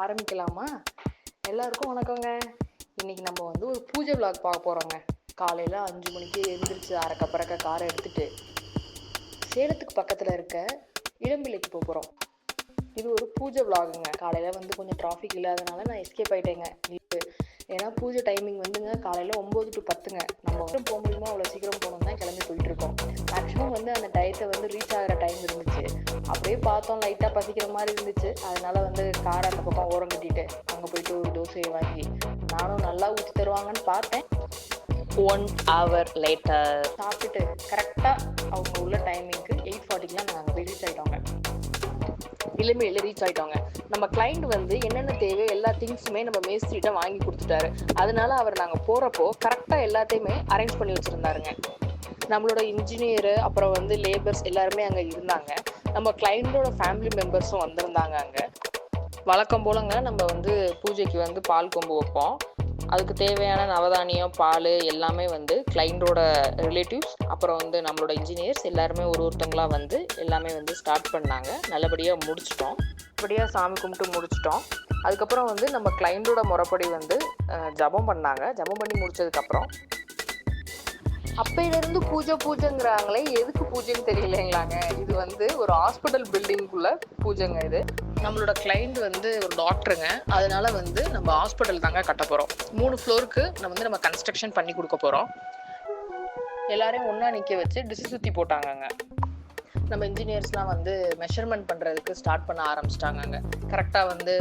ஆரம்பிக்கலாமா? எல்லாருக்கும் வணக்கங்க. இன்னைக்கு நம்ம வந்து ஒரு பூஜை விளாக் பார்க்க போகிறோங்க காலையில் அஞ்சு மணிக்கு எழுந்திரிச்சு அறக்க பறக்க காரை எடுத்துகிட்டு சேலத்துக்கு பக்கத்தில் இருக்க இளம்பிள்ளைக்கு போக போகிறோம் இது ஒரு பூஜை விளாகுங்க காலையில் வந்து கொஞ்சம் டிராஃபிக் இல்லாதனால நான் எஸ்கேப் ஆகிட்டேங்க ஏன்னா பூஜை டைமிங் வந்துங்க காலையில் ஒம்பது டு பத்துங்க. நம்ம போக முடியுமோ? அவ்வளோ சீக்கிரம் போகணும் தான் கிளம்பி போயிட்டுருக்கோம் மேக்ஸிமம் வந்து அந்த டயத்தை வந்து ரீச் ஆகிற அப்படியே பார்த்தோம் லைட்டாக பசிக்கிற மாதிரி இருந்துச்சு. அதனால வந்து காரை அந்த பக்கம் ஓரம் கட்டிட்டு அங்கே போயிட்டு ஒரு தோசையை வாங்கி நானும் நல்லா ஊற்றி தருவாங்கன்னு பார்த்தேன். ஒன் ஹவர் லேட்டர் சாப்பிட்டுட்டு கரெக்டாக அவங்க உள்ள டைமிங்க்கு எயிட் ஃபார்ட்டிக்கெலாம் நாங்கள் போய் ரீச் ஆகிட்டோங்க இளமையில ரீச் ஆயிட்டோங்க. நம்ம கிளைண்ட் வந்து என்னென்ன தேவையோ எல்லா திங்ஸுமே நம்ம மேஸ்திரிட்ட வாங்கி கொடுத்துட்டாரு. அதனால அவர் நாங்கள் போகிறப்போ கரெக்டாக எல்லாத்தையுமே அரேஞ்ச் பண்ணி வச்சுருந்தாருங்க. நம்மளோட இன்ஜினியரு அப்புறம் வந்து லேபர்ஸ் எல்லாருமே அங்கே இருந்தாங்க. நம்ம கிளைண்டோட ஃபேமிலி மெம்பர்ஸும் வந்திருந்தாங்க அங்கே. வழக்கம் போலங்க நம்ம வந்து பூஜைக்கு வந்து பால் கொம்பு வைப்போம். அதுக்கு தேவையான நவதானியம் பால் எல்லாமே வந்து கிளைண்டோட ரிலேட்டிவ்ஸ் அப்புறம் வந்து நம்மளோட இன்ஜினியர்ஸ் எல்லாருமே ஒரு ஒருத்தங்களாக வந்து எல்லாமே வந்து ஸ்டார்ட் பண்ணாங்க. நல்லபடியாக முடிச்சிட்டோம். நல்லபடியாக சாமி கும்பிட்டு முடிச்சிட்டோம். அதுக்கப்புறம் வந்து நம்ம கிளைண்டோட முறைப்படி வந்து ஜபம் பண்ணாங்க. ஜபம் பண்ணி முடிச்சதுக்கப்புறம் அப்பையிலிருந்து பூஜை பூஜைங்கிறாங்களே எதுக்கு பூஜைன்னு தெரியலைங்களாங்க? இது வந்து ஒரு ஹாஸ்பிட்டல் பில்டிங்குள்ள பூஜைங்க இது. நம்மளோட கிளைண்ட் வந்து ஒரு டாக்டருங்க அதனால வந்து நம்ம ஹாஸ்பிட்டல் தாங்க கட்ட போகிறோம் மூணு ஃப்ளோருக்கு நம்ம வந்து நம்ம கன்ஸ்ட்ரக்ஷன் பண்ணி கொடுக்க போகிறோம் எல்லாரையும் ஒன்றா நிற்க வச்சு டிசி சுற்றி போட்டாங்கங்க. நம்ம இன்ஜினியர்ஸ்லாம் வந்து மெஷர்மெண்ட் பண்ணுறதுக்கு ஸ்டார்ட் பண்ண ஆரம்பிச்சிட்டாங்கங்க. கரெக்டாக வந்து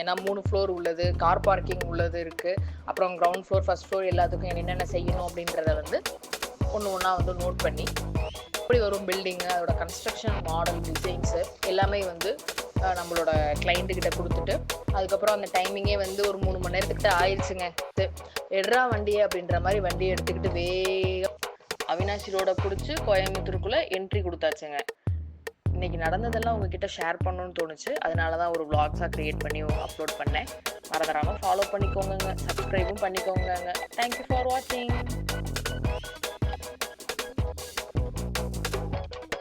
ஏன்னா மூணு ஃப்ளோர் உள்ளது கார் பார்க்கிங் உள்ளது இருக்குது அப்புறம் கிரவுண்ட் ஃப்ளோர் ஃபஸ்ட் ஃப்ளோர் எல்லாத்துக்கும் என்னென்ன செய்யணும் அப்படின்றத வந்து ஒன்று ஒன்றா வந்து நோட் பண்ணி எப்படி வரும் பில்டிங்கு அதோட கன்ஸ்ட்ரக்ஷன் மாடல் டிசைன்ஸு எல்லாமே வந்து நம்மளோட கிளைண்ட்டுக்கிட்ட கொடுத்துட்டு அதுக்கப்புறம் அந்த டைமிங்கே வந்து ஒரு மூணு மணி நேரத்துக்கிட்ட ஆயிடுச்சுங்க இது, எடுறா வண்டியை அப்படின்ற மாதிரி வண்டியை எடுத்துக்கிட்டு வேகம் அவினாசி ரோடை பிடிச்சி கோயம்புத்தூருக்குள்ளே என்ட்ரி கொடுத்தாச்சுங்க. இன்னைக்கு நடந்ததெல்லாம் உங்ககிட்ட ஷேர் பண்ணணும்னு தோணுச்சு. அதனால தான் ஒரு விளாக்ஸாக க்ரியேட் பண்ணி அப்லோட் பண்ணேன். மறந்துடாமல் ஃபாலோ பண்ணிக்கோங்க சப்ஸ்கிரைபும் பண்ணிக்கோங்க தேங்க்யூ ஃபார் வாட்சிங்